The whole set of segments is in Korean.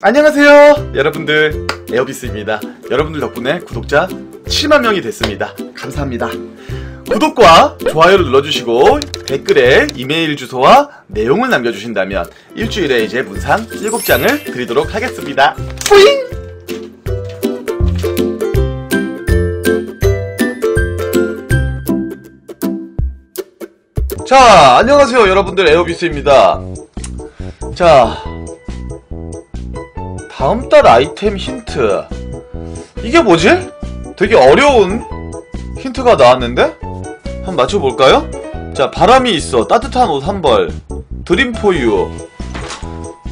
안녕하세요. 여러분들 에어비스입니다. 여러분들 덕분에 구독자 7만 명이 됐습니다. 감사합니다. 구독과 좋아요를 눌러주시고 댓글에 이메일 주소와 내용을 남겨주신다면 일주일에 이제 문상 7장을 드리도록 하겠습니다. 뿌잉! 자 안녕하세요 여러분들. 에어비스입니다. 자 다음 달 아이템 힌트. 이게 뭐지? 되게 어려운 힌트가 나왔는데? 한번 맞춰볼까요? 자, 바람이 있어. 따뜻한 옷 한 벌. 드림포유.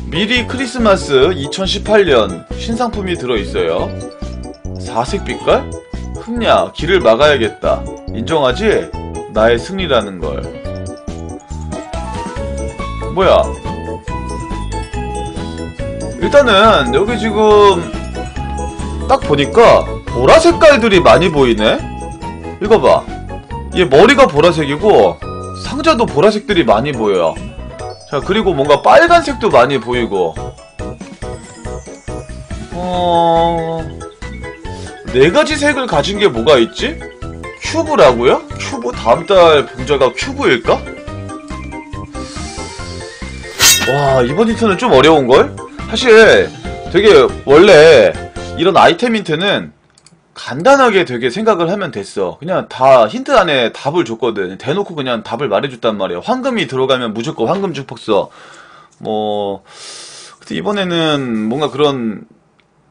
미리 크리스마스 2018년 신상품이 들어있어요. 사색 빛깔? 흠냐, 길을 막아야겠다. 인정하지? 나의 승리라는 걸. 뭐야? 일단은 여기 지금 딱 보니까 보라 색깔들이 많이 보이네? 이거 봐. 얘 머리가 보라색이고 상자도 보라색들이 많이 보여요. 자 그리고 뭔가 빨간색도 많이 보이고 어... 네 가지 색을 가진 게 뭐가 있지? 큐브라고요? 큐브 다음 달 봉자가 큐브일까? 와 이번 힌트는 좀 어려운걸? 사실 되게 원래 이런 아이템 힌트는 간단하게 되게 생각을 하면 됐어. 그냥 다 힌트 안에 답을 줬거든. 대놓고 그냥 답을 말해줬단 말이야. 황금이 들어가면 무조건 황금 주폭서. 뭐, 근데 이번에는 뭔가 그런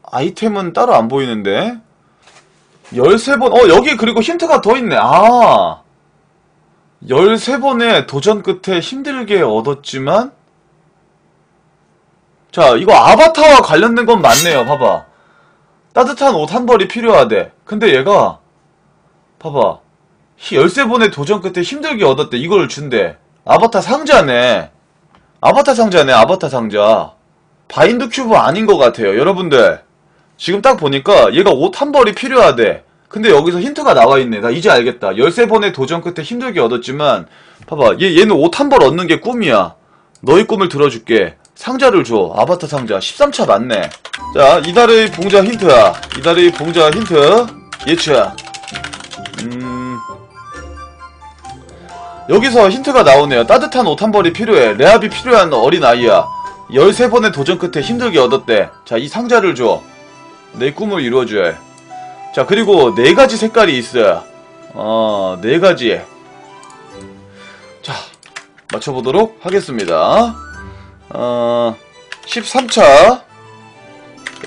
아이템은 따로 안 보이는데. 13번, 어, 여기 그리고 힌트가 더 있네. 아. 13번의 도전 끝에 힘들게 얻었지만, 자, 이거 아바타와 관련된 건 맞네요. 봐봐. 따뜻한 옷 한 벌이 필요하대. 근데 얘가 봐봐. 13번의 도전 끝에 힘들게 얻었대. 이걸 준대. 아바타 상자네. 아바타 상자네. 아바타 상자. 바인드 큐브 아닌 것 같아요. 여러분들. 지금 딱 보니까 얘가 옷 한 벌이 필요하대. 근데 여기서 힌트가 나와 있네. 나 이제 알겠다. 13번의 도전 끝에 힘들게 얻었지만 봐봐. 얘, 얘는 옷 한 벌 얻는 게 꿈이야. 너희 꿈을 들어줄게. 상자를 줘. 아바타 상자. 13차 맞네. 자, 이달의 봉자 힌트야. 이달의 봉자 힌트. 예치야. 음. 여기서 힌트가 나오네요. 따뜻한 옷 한 벌이 필요해. 레압이 필요한 어린아이야. 13번의 도전 끝에 힘들게 얻었대. 자, 이 상자를 줘. 내 꿈을 이루어줘야 해. 자, 그리고 네 가지 색깔이 있어요. 어, 네 가지. 자, 맞춰보도록 하겠습니다. 어, 13차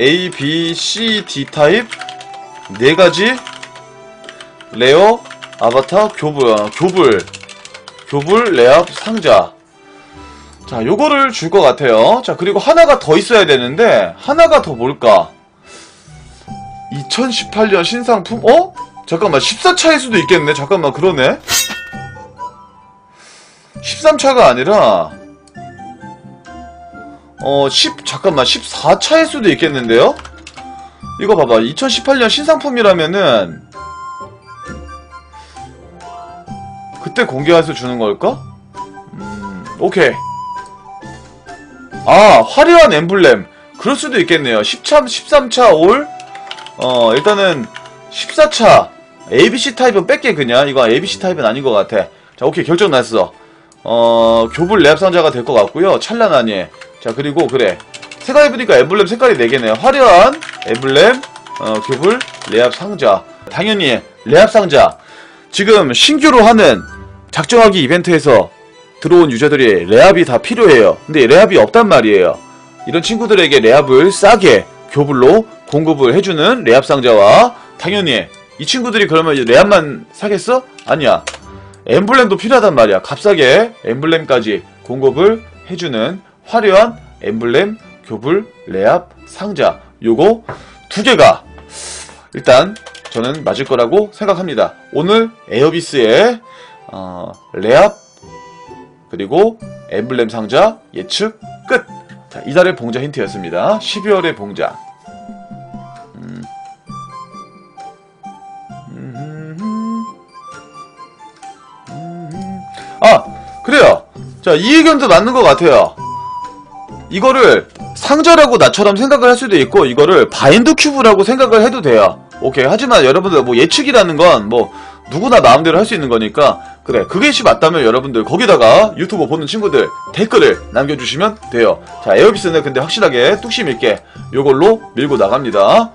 A, B, C, D 타입 네 가지 레어, 아바타, 교불, 어, 교불, 교불, 레압, 상자. 자, 요거를 줄 것 같아요. 자, 그리고 하나가 더 있어야 되는데, 하나가 더 뭘까? 2018년 신상품? 어? 잠깐만, 14차일 수도 있겠네. 잠깐만, 그러네. 13차가 아니라, 어, 10, 잠깐만, 14차일 수도 있겠는데요? 이거 봐봐. 2018년 신상품이라면은, 그때 공개해서 주는 걸까? 음, 오케이. 아, 화려한 엠블렘. 그럴 수도 있겠네요. 10차, 13차 올? 어, 일단은, 14차. ABC 타입은 뺄게, 그냥. 이거 ABC 타입은 아닌 것 같아. 자, 오케이. 결정 났어. 어, 교불 랩 상자가 될 것 같고요. 찬란하니. 자 그리고 그래. 생각해보니까 엠블렘 색깔이 4개네요. 화려한 엠블렘 어, 교불 레압 상자. 당연히 레압 상자. 지금 신규로 하는 작정하기 이벤트에서 들어온 유저들이 레압이 다 필요해요. 근데 레압이 없단 말이에요. 이런 친구들에게 레압을 싸게 교불로 공급을 해주는 레압 상자와 당연히 이 친구들이 그러면 레압만 사겠어? 아니야. 엠블렘도 필요하단 말이야. 값싸게 엠블렘까지 공급을 해주는 화려한 엠블렘, 교불, 레압, 상자 요거 두 개가 일단 저는 맞을 거라고 생각합니다. 오늘 에어비스의 어, 레압 그리고 엠블렘 상자 예측 끝! 자, 이달의 봉자 힌트였습니다. 12월의 봉자 음. 아! 그래요! 자, 이 의견도 맞는 것 같아요. 이거를 상자라고 나처럼 생각을 할 수도 있고 이거를 바인드 큐브라고 생각을 해도 돼요. 오케이. 하지만 여러분들 뭐 예측이라는 건 뭐 누구나 마음대로 할 수 있는 거니까 그래 그것이 맞다면 여러분들 거기다가 유튜브 보는 친구들 댓글을 남겨주시면 돼요. 자 에어비스는 근데 확실하게 뚝심 있게 요걸로 밀고 나갑니다.